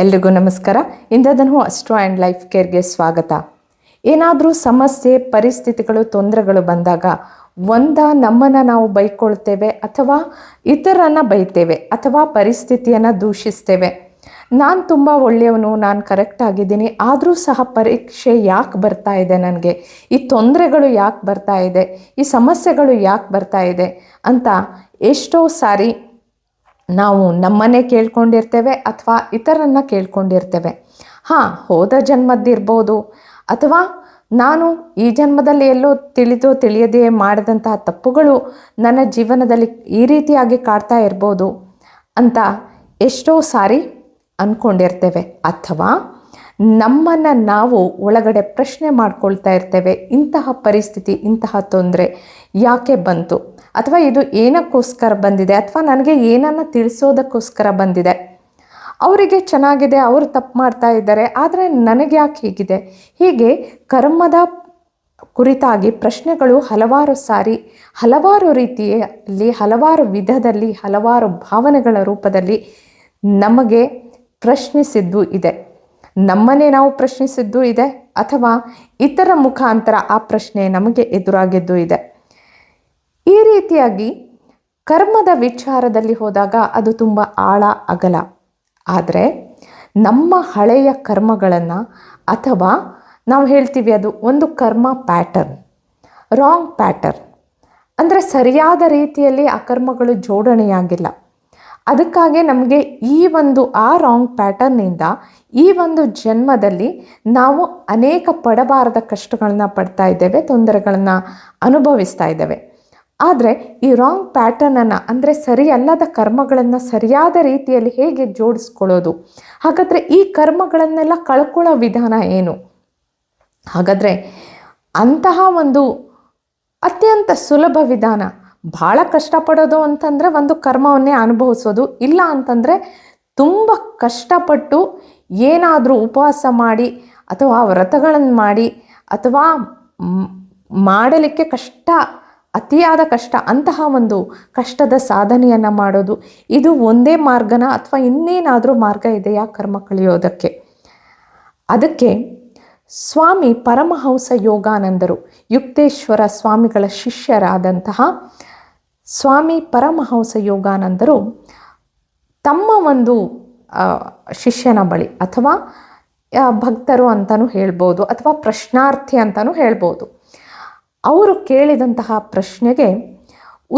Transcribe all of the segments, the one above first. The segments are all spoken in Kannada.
ಎಲ್ರಿಗೂ ನಮಸ್ಕಾರ. ಇಂದದನ್ನು ಅಸ್ಟ್ರೋ ಆ್ಯಂಡ್ ಲೈಫ್ ಕೇರ್ಗೆ ಸ್ವಾಗತ. ಏನಾದರೂ ಸಮಸ್ಯೆ, ಪರಿಸ್ಥಿತಿಗಳು, ತೊಂದರೆಗಳು ಬಂದಾಗ ಒಂದ ನಮ್ಮನ್ನು ನಾವು ಬೈಕೊಳ್ತೇವೆ ಅಥವಾ ಇತರನ್ನ ಬೈತೇವೆ ಅಥವಾ ಪರಿಸ್ಥಿತಿಯನ್ನು ದೂಷಿಸ್ತೇವೆ. ನಾನು ತುಂಬ ಒಳ್ಳೆಯವನು, ನಾನು ಕರೆಕ್ಟ್ ಆಗಿದ್ದೀನಿ, ಆದರೂ ಸಹ ಪರೀಕ್ಷೆ ಯಾಕೆ ಬರ್ತಾ ಇದೆ ನನಗೆ? ಈ ತೊಂದರೆಗಳು ಯಾಕೆ ಬರ್ತಾ ಇದೆ? ಈ ಸಮಸ್ಯೆಗಳು ಯಾಕೆ ಬರ್ತಾ ಇದೆ? ಅಂತ ಎಷ್ಟೋ ಸಾರಿ ನಾವು ನಮ್ಮನ್ನೇ ಕೇಳ್ಕೊಂಡಿರ್ತೇವೆ ಅಥವಾ ಇತರನ್ನ ಕೇಳ್ಕೊಂಡಿರ್ತೇವೆ. ಹಾಂ, ಹೋದ ಜನ್ಮದ್ದಿರ್ಬೋದು. ಅಥವಾ ನಾನು ಈ ಜನ್ಮದಲ್ಲಿ ಎಲ್ಲೋ ತಿಳಿದು ತಿಳಿಯದೇ ಮಾಡಿದಂತಹ ತಪ್ಪುಗಳು ನನ್ನ ಜೀವನದಲ್ಲಿ ಈ ರೀತಿಯಾಗಿ ಕಾಡ್ತಾ ಇರ್ಬೋದು ಅಂತ ಎಷ್ಟೋ ಸಾರಿ ಅಂದ್ಕೊಂಡಿರ್ತೇವೆ ಅಥವಾ ನಮ್ಮನ್ನು ನಾವು ಒಳಗಡೆ ಪ್ರಶ್ನೆ ಮಾಡ್ಕೊಳ್ತಾ ಇರ್ತೇವೆ. ಇಂತಹ ಪರಿಸ್ಥಿತಿ, ಇಂತಹ ತೊಂದರೆ ಯಾಕೆ ಬಂತು? ಅಥವಾ ಇದು ಏನಕ್ಕೋಸ್ಕರ ಬಂದಿದೆ? ಅಥವಾ ನನಗೆ ಏನನ್ನು ತಿಳಿಸೋದಕ್ಕೋಸ್ಕರ ಬಂದಿದೆ? ಅವರಿಗೆ ಚೆನ್ನಾಗಿದೆ, ಅವರು ತಪ್ಪು ಮಾಡ್ತಾ ಇದ್ದಾರೆ, ಆದರೆ ನನಗೆ ಯಾಕೆ ಹೀಗಿದೆ? ಹೀಗೆ ಕರ್ಮದ ಕುರಿತಾಗಿ ಪ್ರಶ್ನೆಗಳು ಹಲವಾರು ಸಾರಿ, ಹಲವಾರು ರೀತಿಯಲ್ಲಿ, ಹಲವಾರು ವಿಧದಲ್ಲಿ, ಹಲವಾರು ಭಾವನೆಗಳ ರೂಪದಲ್ಲಿ ನಮಗೆ ಪ್ರಶ್ನಿಸಿದ್ದು ಇದೆ. ನಮ್ಮನ್ನೇ ನಾವು ಪ್ರಶ್ನಿಸಿದ್ದು ಇದೆ ಅಥವಾ ಇತರ ಮುಖಾಂತರ ಆ ಪ್ರಶ್ನೆ ನಮಗೆ ಎದುರಾಗಿದ್ದು ಇದೆ. ಈ ರೀತಿಯಾಗಿ ಕರ್ಮದ ವಿಚಾರದಲ್ಲಿ ಹೋದಾಗ ಅದು ತುಂಬ ಆಳ ಅಗಲ. ಆದರೆ ನಮ್ಮ ಹಳೆಯ ಕರ್ಮಗಳನ್ನು ಅಥವಾ ನಾವು ಹೇಳ್ತೀವಿ ಅದು ಒಂದು ಕರ್ಮ ಪ್ಯಾಟರ್ನ್, ರಾಂಗ್ ಪ್ಯಾಟರ್ನ್. ಅಂದರೆ ಸರಿಯಾದ ರೀತಿಯಲ್ಲಿ ಆ ಕರ್ಮಗಳು ಜೋಡಣೆಯಾಗಿಲ್ಲ. ಅದಕ್ಕಾಗಿ ನಮಗೆ ಈ ಒಂದು ಆ ರಾಂಗ್ ಪ್ಯಾಟರ್ನಿಂದ ಈ ಒಂದು ಜನ್ಮದಲ್ಲಿ ನಾವು ಅನೇಕ ಪಡಬಾರದ ಕಷ್ಟಗಳನ್ನ ಪಡ್ತಾ ಇದ್ದೇವೆ, ತೊಂದರೆಗಳನ್ನು ಅನುಭವಿಸ್ತಾ ಇದ್ದೇವೆ. ಆದರೆ ಈ ರಾಂಗ್ ಪ್ಯಾಟರ್ನನ್ನು ಅಂದರೆ ಸರಿಯಲ್ಲದ ಕರ್ಮಗಳನ್ನು ಸರಿಯಾದ ರೀತಿಯಲ್ಲಿ ಹೇಗೆ ಜೋಡಿಸ್ಕೊಳ್ಳೋದು? ಹಾಗಾದರೆ ಈ ಕರ್ಮಗಳನ್ನೆಲ್ಲ ಕಳ್ಕೊಳ್ಳೋ ವಿಧಾನ ಏನು? ಹಾಗಾದರೆ ಅಂತಹ ಒಂದು ಅತ್ಯಂತ ಸುಲಭ ವಿಧಾನ ಭಾಳ ಕಷ್ಟಪಡೋದು ಅಂತಂದರೆ ಒಂದು ಕರ್ಮವನ್ನೇ ಅನುಭವಿಸೋದು. ಇಲ್ಲ ಅಂತಂದರೆ ತುಂಬ ಕಷ್ಟಪಟ್ಟು ಏನಾದರೂ ಉಪವಾಸ ಮಾಡಿ ಅಥವಾ ವ್ರತಗಳನ್ನು ಮಾಡಿ ಅಥವಾ ಮಾಡಲಿಕ್ಕೆ ಕಷ್ಟ, ಅತಿಯಾದ ಕಷ್ಟ, ಅಂತಹ ಒಂದು ಕಷ್ಟದ ಸಾಧನೆಯನ್ನು ಮಾಡೋದು. ಇದು ಒಂದೇ ಮಾರ್ಗನ ಅಥವಾ ಇನ್ನೇನಾದರೂ ಮಾರ್ಗ ಇದೆಯಾ ಕರ್ಮ ಕಳೆಯೋದಕ್ಕೆ ಅದಕ್ಕೆ ಸ್ವಾಮಿ ಪರಮಹಂಸ ಯೋಗಾನಂದರು, ಯುಕ್ತೇಶ್ವರ ಸ್ವಾಮಿಗಳ ಶಿಷ್ಯರಾದಂತಹ ಸ್ವಾಮಿ ಪರಮಹಂಸ ಯೋಗಾನಂದರು ತಮ್ಮ ಒಂದು ಶಿಷ್ಯನ ಬಳಿ ಅಥವಾ ಭಕ್ತರು ಅಂತಲೂ ಹೇಳ್ಬೋದು ಅಥವಾ ಪ್ರಶ್ನಾರ್ಥಿ ಅಂತಲೂ ಹೇಳ್ಬೋದು. ಅವರು ಕೇಳಿದಂತಹ ಪ್ರಶ್ನೆಗೆ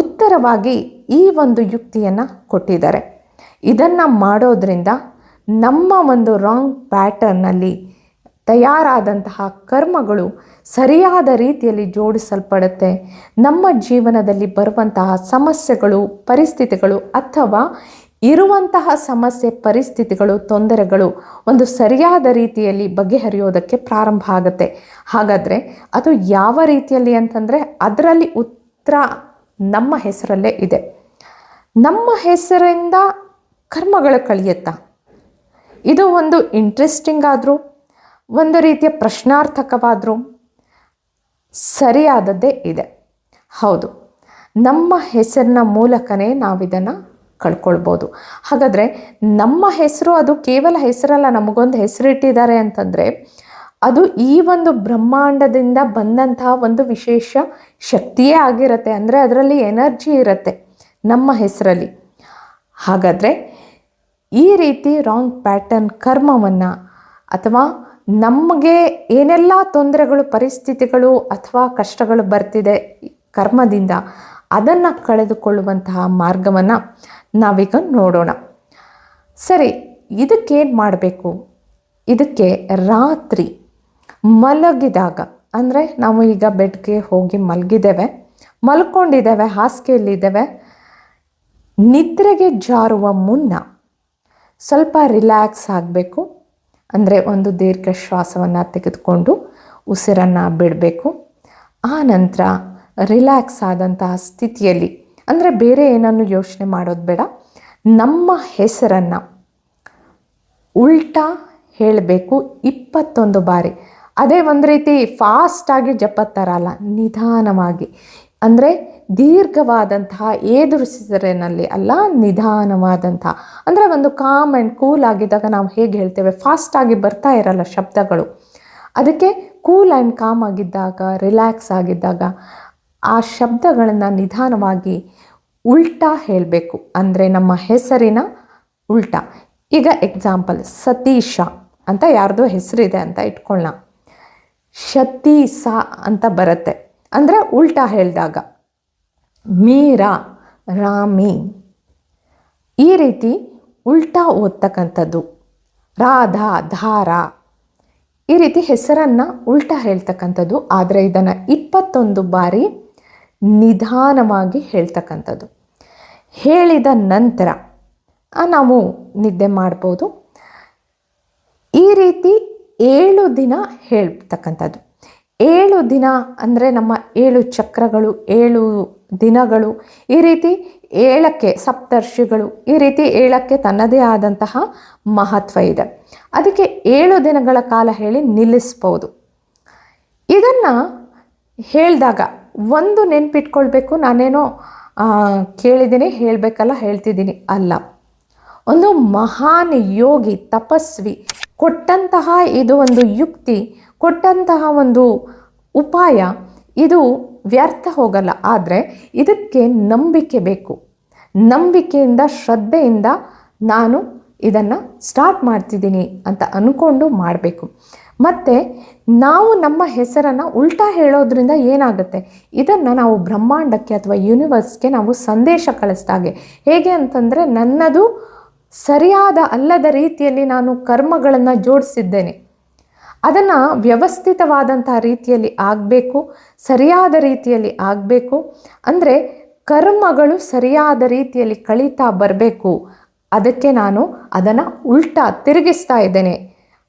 ಉತ್ತರವಾಗಿ ಈ ಒಂದು ಯುಕ್ತಿಯನ್ನು ಕೊಟ್ಟಿದ್ದಾರೆ. ಇದನ್ನು ಮಾಡೋದ್ರಿಂದ ನಮ್ಮ ಒಂದು ರಾಂಗ್ ಪ್ಯಾಟರ್ನಲ್ಲಿ ತಯಾರಾದಂತಹ ಕರ್ಮಗಳು ಸರಿಯಾದ ರೀತಿಯಲ್ಲಿ ಜೋಡಿಸಲ್ಪಡುತ್ತೆ. ನಮ್ಮ ಜೀವನದಲ್ಲಿ ಬರುವಂತಹ ಸಮಸ್ಯೆಗಳು, ಪರಿಸ್ಥಿತಿಗಳು ಅಥವಾ ಇರುವಂತಹ ಸಮಸ್ಯೆ, ಪರಿಸ್ಥಿತಿಗಳು, ತೊಂದರೆಗಳು ಒಂದು ಸರಿಯಾದ ರೀತಿಯಲ್ಲಿ ಬಗೆಹರಿಯೋದಕ್ಕೆ ಪ್ರಾರಂಭ ಆಗುತ್ತೆ. ಹಾಗಾದರೆ ಅದು ಯಾವ ರೀತಿಯಲ್ಲಿ ಅಂತಂದರೆ ಅದರಲ್ಲಿ ಉತ್ತರ ನಮ್ಮ ಹೆಸರಲ್ಲೇ ಇದೆ. ನಮ್ಮ ಹೆಸರಿಂದ ಕರ್ಮಗಳು ಕಳಿಯುತ್ತಾ? ಇದು ಒಂದು ಇಂಟ್ರೆಸ್ಟಿಂಗ್ ಆದರೂ ಒಂದು ರೀತಿಯ ಪ್ರಶ್ನಾರ್ಥಕವಾದರೂ ಸರಿಯಾದದ್ದೇ ಇದೆ. ಹೌದು, ನಮ್ಮ ಹೆಸರಿನ ಮೂಲಕನೇ ನಾವಿದನ್ನು ಕಳ್ಕೊಳ್ಬೋದು. ಹಾಗಾದರೆ ನಮ್ಮ ಹೆಸರು ಅದು ಕೇವಲ ಹೆಸರಲ್ಲ, ನಮಗೊಂದು ಹೆಸರಿಟ್ಟಿದ್ದಾರೆ ಅಂತಂದರೆ ಅದು ಈ ಒಂದು ಬ್ರಹ್ಮಾಂಡದಿಂದ ಬಂದಂತಹ ಒಂದು ವಿಶೇಷ ಶಕ್ತಿಯೇ ಆಗಿರುತ್ತೆ. ಅಂದರೆ ಅದರಲ್ಲಿ ಎನರ್ಜಿ ಇರುತ್ತೆ ನಮ್ಮ ಹೆಸರಲ್ಲಿ. ಹಾಗಾದರೆ ಈ ರೀತಿ ರಾಂಗ್ ಪ್ಯಾಟರ್ನ್ ಕರ್ಮವನ್ನು ಅಥವಾ ನಮಗೆ ಏನೆಲ್ಲ ತೊಂದರೆಗಳು, ಪರಿಸ್ಥಿತಿಗಳು ಅಥವಾ ಕಷ್ಟಗಳು ಬರ್ತಿದೆ ಕರ್ಮದಿಂದ, ಅದನ್ನು ಕಳೆದುಕೊಳ್ಳುವಂತಹ ಮಾರ್ಗವನ್ನು ನಾವೀಗ ನೋಡೋಣ. ಸರಿ, ಇದಕ್ಕೇನು ಮಾಡಬೇಕು? ಇದಕ್ಕೆ ರಾತ್ರಿ ಮಲಗಿದಾಗ, ಅಂದರೆ ನಾವು ಈಗ ಬೆಡ್ಗೆ ಹೋಗಿ ಮಲಗಿದ್ದೇವೆ, ಮಲ್ಕೊಂಡಿದ್ದೇವೆ, ಹಾಸಿಗೆಯಲ್ಲಿದ್ದೇವೆ, ನಿದ್ರೆಗೆ ಜಾರುವ ಮುನ್ನ ಸ್ವಲ್ಪ ರಿಲ್ಯಾಕ್ಸ್ ಆಗಬೇಕು. ಅಂದರೆ ಒಂದು ದೀರ್ಘ ಶ್ವಾಸವನ್ನು ತೆಗೆದುಕೊಂಡು ಉಸಿರನ್ನು ಬಿಡಬೇಕು. ಆ ನಂತರ ರಿಲ್ಯಾಕ್ಸ್ ಆದಂತಹ ಸ್ಥಿತಿಯಲ್ಲಿ, ಅಂದರೆ ಬೇರೆ ಏನನ್ನು ಯೋಚನೆ ಮಾಡೋದು ಬೇಡ, ನಮ್ಮ ಹೆಸರನ್ನು ಉಲ್ಟಾ ಹೇಳಬೇಕು ಇಪ್ಪತ್ತೊಂದು ಬಾರಿ. ಅದೇ ಒಂದು ರೀತಿ ಫಾಸ್ಟಾಗಿ ಜಪತ್ತರಲ್ಲ ನಿಧಾನವಾಗಿ. ಅಂದರೆ ದೀರ್ಘವಾದಂತಹ ಏದುರಿಸಿದರೆನಲ್ಲಿ ಅಲ್ಲ ನಿಧಾನವಾದಂತಹ ಅಂದರೆ ಒಂದು ಕಾಮ್ ಆ್ಯಂಡ್ ಕೂಲ್ ಆಗಿದ್ದಾಗ ನಾವು ಹೇಗೆ ಹೇಳ್ತೇವೆ? ಫಾಸ್ಟಾಗಿ ಬರ್ತಾ ಇರಲ್ಲ ಶಬ್ದಗಳು. ಅದಕ್ಕೆ ಕೂಲ್ ಆ್ಯಂಡ್ ಕಾಮ್ ಆಗಿದ್ದಾಗ ರಿಲ್ಯಾಕ್ಸ್ ಆಗಿದ್ದಾಗ ಆ ಶಬ್ದಗಳನ್ನು ನಿಧಾನವಾಗಿ ಉಲ್ಟಾ ಹೇಳಬೇಕು. ಅಂದರೆ ನಮ್ಮ ಹೆಸರಿನ ಉಲ್ಟಾ. ಈಗ ಎಕ್ಸಾಂಪಲ್ ಸತೀಶ ಅಂತ ಯಾರ್ದೋ ಹೆಸರಿದೆ ಅಂತ ಇಟ್ಕೊಳ್ಳೋಣ ಶತೀಸ ಅಂತ ಬರುತ್ತೆ. ಅಂದರೆ ಉಲ್ಟಾ ಹೇಳಿದಾಗ. ಮೀರಾ, ರಾಮಿ. ಈ ರೀತಿ ಉಲ್ಟಾ ಓದ್ತಕ್ಕಂಥದ್ದು. ರಾಧಾ, ಧಾರಾ. ಈ ರೀತಿ ಹೆಸರನ್ನು ಉಲ್ಟಾ ಹೇಳ್ತಕ್ಕಂಥದ್ದು. ಆದರೆ ಇದನ್ನು ಇಪ್ಪತ್ತೊಂದು ಬಾರಿ ನಿಧಾನವಾಗಿ ಹೇಳ್ತಕ್ಕಂಥದ್ದು. ಹೇಳಿದ ನಂತರ ನಾವು ನಿದ್ದೆ ಮಾಡ್ಬೋದು. ಈ ರೀತಿ ಏಳು ದಿನ ಹೇಳ್ತಕ್ಕಂಥದ್ದು. ಏಳು ದಿನ ಅಂದರೆ ನಮ್ಮ ಏಳು ಚಕ್ರಗಳು, ಏಳು ದಿನಗಳು, ಈ ರೀತಿ ಏಳಕ್ಕೆ ಸಪ್ತರ್ಷಿಗಳು, ಈ ರೀತಿ ಏಳಕ್ಕೆ ತನ್ನದೇ ಆದಂತಹ ಮಹತ್ವ ಇದೆ. ಅದಕ್ಕೆ ಏಳು ದಿನಗಳ ಕಾಲ ಹೇಳಿ ನಿಲ್ಲಿಸ್ಬೋದು. ಇದನ್ನು ಹೇಳಿದಾಗ ಒಂದು ನೆನ್ಪಿಟ್ಕೊಳ್ಬೇಕು, ನಾನೇನೋ ಕೇಳಿದ್ದೀನಿ, ಹೇಳಬೇಕಲ್ಲ, ಹೇಳ್ತಿದ್ದೀನಿ ಅಲ್ಲ. ಒಂದು ಮಹಾನ್ ಯೋಗಿ, ತಪಸ್ವಿ, ಕೊಟ್ಟಂತಹ ಇದು ಒಂದು ಯುಕ್ತಿ ಕೊಟ್ಟಂತಹ ಒಂದು ಉಪಾಯ, ಇದು ವ್ಯರ್ಥ ಹೋಗಲ್ಲ. ಆದರೆ ಇದಕ್ಕೆ ನಂಬಿಕೆ ಬೇಕು. ನಂಬಿಕೆಯಿಂದ, ಶ್ರದ್ಧೆಯಿಂದ ನಾನು ಇದನ್ನು ಸ್ಟಾರ್ಟ್ ಮಾಡ್ತಿದ್ದೀನಿ ಅಂತ ಅಂದ್ಕೊಂಡು ಮಾಡಬೇಕು. ಮತ್ತು ನಾವು ನಮ್ಮ ಹೆಸರನ್ನು ಉಲ್ಟಾ ಹೇಳೋದ್ರಿಂದ ಏನಾಗುತ್ತೆ? ಇದನ್ನು ನಾವು ಬ್ರಹ್ಮಾಂಡಕ್ಕೆ ಅಥವಾ ಯೂನಿವರ್ಸ್ಗೆ ನಾವು ಸಂದೇಶ ಕಳಿಸ್ದಾಗೆ ಹೇಗೆ ಅಂತಂದರೆ ನನ್ನದು ಸರಿಯಾದ ಅಲ್ಲದ ರೀತಿಯಲ್ಲಿ ನಾನು ಕರ್ಮಗಳನ್ನು ಜೋಡಿಸಿದ್ದೇನೆ. ಅದನ್ನು ವ್ಯವಸ್ಥಿತವಾದಂಥ ರೀತಿಯಲ್ಲಿ ಆಗಬೇಕು, ಸರಿಯಾದ ರೀತಿಯಲ್ಲಿ ಆಗಬೇಕು. ಅಂದರೆ ಕರ್ಮಗಳು ಸರಿಯಾದ ರೀತಿಯಲ್ಲಿ ಕಳೀತಾ ಬರಬೇಕು. ಅದಕ್ಕೆ ನಾನು ಅದನ್ನು ಉಲ್ಟಾ ತಿರುಗಿಸ್ತಾ ಇದ್ದೇನೆ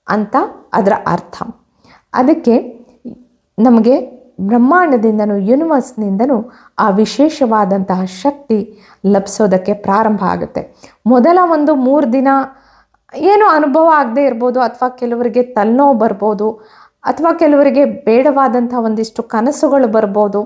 ಅಂತ ಅದರ ಅರ್ಥ. ಅದಕ್ಕೆ ನಮಗೆ ಬ್ರಹ್ಮಾಂಡದಿಂದನೂ ಯೂನಿವರ್ಸ್ನಿಂದನೂ ಆ ವಿಶೇಷವಾದಂತಹ ಶಕ್ತಿ ಲಭಿಸೋದಕ್ಕೆ ಪ್ರಾರಂಭ ಆಗುತ್ತೆ. ಮೊದಲ ಒಂದು ಮೂರು ದಿನ ಏನೋ ಅನುಭವ ಆಗದೆ ಇರ್ಬೋದು ಅಥವಾ ಕೆಲವರಿಗೆ ತಲೆನೋವು ಬರ್ಬೋದು ಅಥವಾ ಕೆಲವರಿಗೆ ಬೇಡವಾದಂಥ ಒಂದಿಷ್ಟು ಕನಸುಗಳು ಬರ್ಬೋದು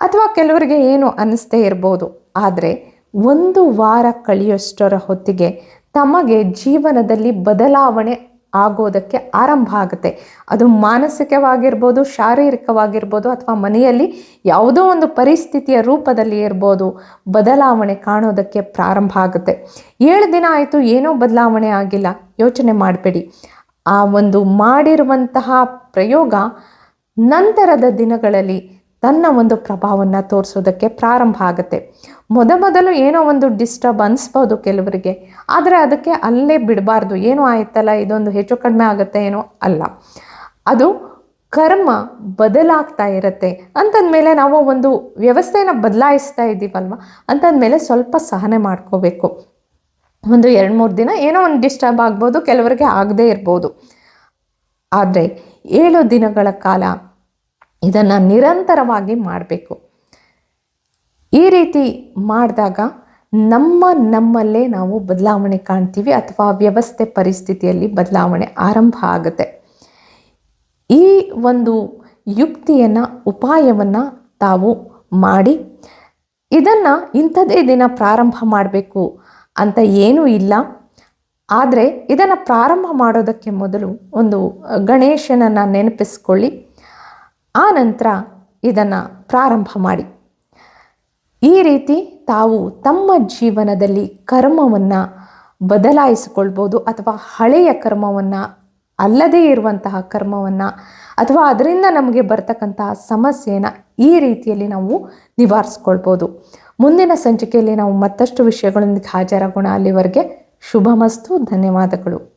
ಅಥವಾ ಕೆಲವರಿಗೆ ಏನು ಅನ್ನಿಸ್ತೇ ಇರ್ಬೋದು. ಆದರೆ ಒಂದು ವಾರ ಕಳೆಯೋಷ್ಟರ ಹೊತ್ತಿಗೆ ತಮಗೆ ಜೀವನದಲ್ಲಿ ಬದಲಾವಣೆ ಆಗೋದಕ್ಕೆ ಆರಂಭ ಆಗುತ್ತೆ. ಅದು ಮಾನಸಿಕವಾಗಿರ್ಬೋದು, ಶಾರೀರಿಕವಾಗಿರ್ಬೋದು ಅಥವಾ ಮನೆಯಲ್ಲಿ ಯಾವುದೋ ಒಂದು ಪರಿಸ್ಥಿತಿಯ ರೂಪದಲ್ಲಿ ಇರ್ಬೋದು, ಬದಲಾವಣೆ ಕಾಣೋದಕ್ಕೆ ಪ್ರಾರಂಭ ಆಗುತ್ತೆ. ಏಳು ದಿನ ಆಯಿತು, ಏನೋ ಬದಲಾವಣೆ ಆಗಿಲ್ಲ. ಯೋಚನೆ ಮಾಡಬೇಡಿ. ಆ ಒಂದು ಮಾಡಿರುವಂತಹ ಪ್ರಯೋಗ ನಂತರದ ದಿನಗಳಲ್ಲಿ ತನ್ನ ಒಂದು ಪ್ರಭಾವವನ್ನು ತೋರಿಸೋದಕ್ಕೆ ಪ್ರಾರಂಭ ಆಗುತ್ತೆ. ಮೊದ ಮೊದಲು ಏನೋ ಒಂದು ಡಿಸ್ಟರ್ಬ್ ಅನಿಸ್ಬೋದು ಕೆಲವರಿಗೆ. ಆದರೆ ಅದಕ್ಕೆ ಅಲ್ಲೇ ಬಿಡಬಾರ್ದು. ಏನೂ ಆಯ್ತಲ್ಲ, ಇದೊಂದು ಹೆಚ್ಚು ಕಡಿಮೆ ಆಗುತ್ತೆ ಏನೋ ಅಲ್ಲ. ಅದು ಕರ್ಮ ಬದಲಾಗ್ತಾ ಇರುತ್ತೆ. ಅಂತಂದಮೇಲೆ ನಾವು ಒಂದು ವ್ಯವಸ್ಥೆನ ಬದಲಾಯಿಸ್ತಾ ಇದ್ದೀವಲ್ವ? ಅಂತಂದಮೇಲೆ ಸ್ವಲ್ಪ ಸಹನೆ ಮಾಡ್ಕೋಬೇಕು. ಒಂದು ಎರಡು ಮೂರು ದಿನ ಏನೋ ಒಂದು ಡಿಸ್ಟರ್ಬ್ ಆಗ್ಬೋದು, ಕೆಲವರಿಗೆ ಆಗದೇ ಇರ್ಬೋದು. ಆದರೆ ಏಳು ದಿನಗಳ ಕಾಲ ಇದನ್ನು ನಿರಂತರವಾಗಿ ಮಾಡಬೇಕು. ಈ ರೀತಿ ಮಾಡಿದಾಗ ನಮ್ಮ ನಮ್ಮಲ್ಲೇ ನಾವು ಬದಲಾವಣೆ ಕಾಣ್ತೀವಿ ಅಥವಾ ವ್ಯವಸ್ಥೆ ಪರಿಸ್ಥಿತಿಯಲ್ಲಿ ಬದಲಾವಣೆ ಆರಂಭ ಆಗುತ್ತೆ. ಈ ಒಂದು ಯುಕ್ತಿಯನ್ನು, ಉಪಾಯವನ್ನು ತಾವು ಮಾಡಿ, ಇದನ್ನು ಇಂಥದೇ ದಿನ ಪ್ರಾರಂಭ ಮಾಡಬೇಕು ಅಂತ ಏನೂ ಇಲ್ಲ. ಆದರೆ ಇದನ್ನು ಪ್ರಾರಂಭ ಮಾಡೋದಕ್ಕೆ ಮೊದಲು ಒಂದು ಗಣೇಶನನ್ನು ನೆನಪಿಸ್ಕೊಳ್ಳಿ. ಆ ನಂತರ ಇದನ್ನು ಪ್ರಾರಂಭ ಮಾಡಿ. ಈ ರೀತಿ ತಾವು ತಮ್ಮ ಜೀವನದಲ್ಲಿ ಕರ್ಮವನ್ನು ಬದಲಾಯಿಸಿಕೊಳ್ಬೋದು ಅಥವಾ ಹಳೆಯ ಕರ್ಮವನ್ನು ಅಲ್ಲದೇ ಇರುವಂತಹ ಕರ್ಮವನ್ನು ಅಥವಾ ಅದರಿಂದ ನಮಗೆ ಬರ್ತಕ್ಕಂತಹ ಸಮಸ್ಯೆಯನ್ನು ಈ ರೀತಿಯಲ್ಲಿ ನಾವು ನಿವಾರಿಸ್ಕೊಳ್ಬೋದು. ಮುಂದಿನ ಸಂಚಿಕೆಯಲ್ಲಿ ನಾವು ಮತ್ತಷ್ಟು ವಿಷಯಗಳೊಂದಿಗೆ ಹಾಜರಾಗೋಣ. ಅಲ್ಲಿವರೆಗೆ ಶುಭಮಸ್ತು. ಧನ್ಯವಾದಗಳು.